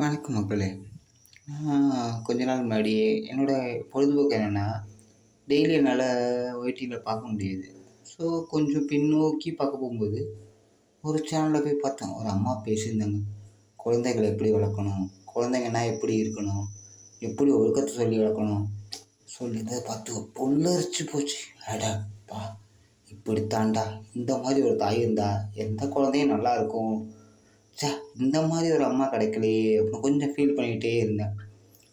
வணக்கம் மக்களே. நான் கொஞ்ச நாள் முன்னாடி என்னோடய பொழுதுபோக்கு என்னென்னா டெய்லி என்னால் ஓடிடியில் பார்க்க முடியுது. ஸோ கொஞ்சம் பின்னோக்கி பார்க்க போகும்போது ஒரு சேனலில் போய் பார்த்தேன். ஒரு அம்மா பேசியிருந்தாங்க. குழந்தைகளை எப்படி வளர்க்கணும்? குழந்தைங்கன்னா எப்படி இருக்கணும்? எப்படி ஒழுக்கத்தை சொல்லி வளர்க்கணும்? சொல்லியிருந்ததை பார்த்து பொல்லரிச்சு போச்சு. அடாப்பா இப்படித்தாண்டா இந்த மாதிரி ஒரு தாய் இருந்தால் எந்த குழந்தையும் நல்லா இருக்கும். ச்சே இந்த மாதிரி ஒரு அம்மா கிடைக்கலையே அப்படின்னு கொஞ்சம் ஃபீல் பண்ணிகிட்டே இருந்தேன்.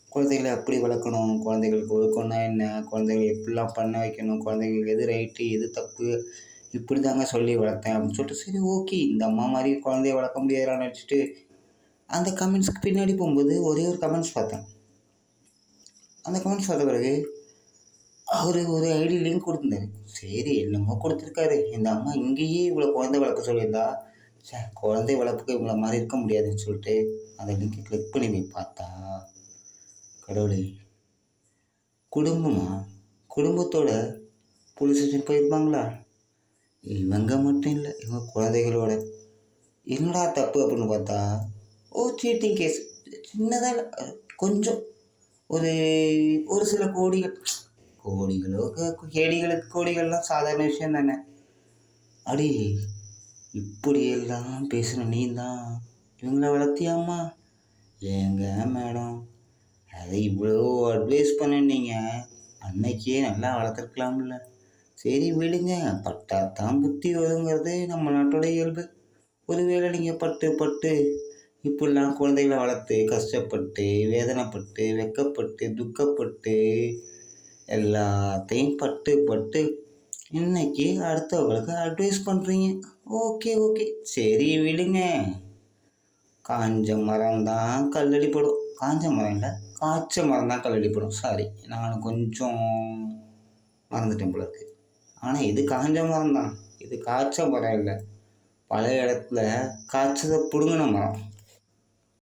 குழந்தைகளை எப்படி வளர்க்கணும்? குழந்தைகளுக்கு ஒழுக்கம்னா என்ன? குழந்தைகளை எப்படிலாம் பண்ண வைக்கணும்? குழந்தைங்களுக்கு எது ரைட்டு எது தப்பு? இப்படி தாங்க சொல்லி வளர்த்தேன் அப்படின்னு சொல்லிட்டு சரி ஓகே இந்த அம்மா மாதிரி குழந்தைய வளர்க்க முடியாதான்னு நினச்சிட்டு அந்த கமெண்ட்ஸ்க்கு பின்னாடி போகும்போது ஒரே ஒரு கமெண்ட்ஸ் பார்த்தேன். அந்த கமெண்ட்ஸ் பார்த்த பிறகு அவர் ஒரு ஐடி லிங்க் கொடுத்துருந்தாரு. சரி என்னமோ கொடுத்துருக்காரு. இந்த அம்மா இங்கேயே இவ்வளோ குழந்தை வளர்க்க சொல்லியிருந்தா சே குழந்தை வளர்ப்புக்கு இவ்வளோ மாதிரி இருக்க முடியாதுன்னு சொல்லிட்டு அந்த லிங்கை கிளிக் பண்ணி போய் பார்த்தா கடவுளே குடும்பமா? குடும்பத்தோட போலீஸ் ஸ்டேஷன் போயிருப்பாங்களா? இவங்க மட்டும் இல்லை இவங்க குழந்தைகளோட. என்னடா தப்பு அப்படின்னு பார்த்தா ஓ சீட்டிங் கேஸ் சின்னதாக கொஞ்சம். ஒரு ஒரு சில கோடிகள். கோடிகளோ கேடிகளுக்கு கோடிகள்லாம் சாதாரண விஷயம் தானே. அடி இப்படியெல்லாம் பேசுகிற நீ தான் இவங்கள வளர்த்தியாம்மா ஏங்க மேடம் அதை இவ்வளோ அட்வைஸ் பண்ணினீங்க அன்னைக்கே நல்லா வளர்த்துருக்கலாம்ல. சரி விடுங்க பட்டா தான் புத்தி வருங்கிறது நம்ம நாட்டோட இயல்பு. ஒருவேளை நீங்கள் பட்டு பட்டு இப்படிலாம் குழந்தைகளை வளர்த்து கஷ்டப்பட்டு வேதனைப்பட்டு வெக்கப்பட்டு துக்கப்பட்டு எல்லாத்தையும் பட்டு பட்டு இன்னைக்கு அடுத்தவங்களுக்கு அட்வைஸ் பண்ணுறீங்க ஓகே ஓகே சரி விடுங்க. காஞ்ச மரம் தான் கல்லடிப்படும். காஞ்ச மரம் இல்லை காய்ச்ச மரம் தான் கல்லடிப்படும். சாரி நான் கொஞ்சம் மறந்துட்டேன் போல இருக்கு. ஆனால் இது காஞ்ச மரம் தான். இது காய்ச்ச மரம் இல்லை. பழைய இடத்துல காய்ச்சதை பிடுங்கின மரம்.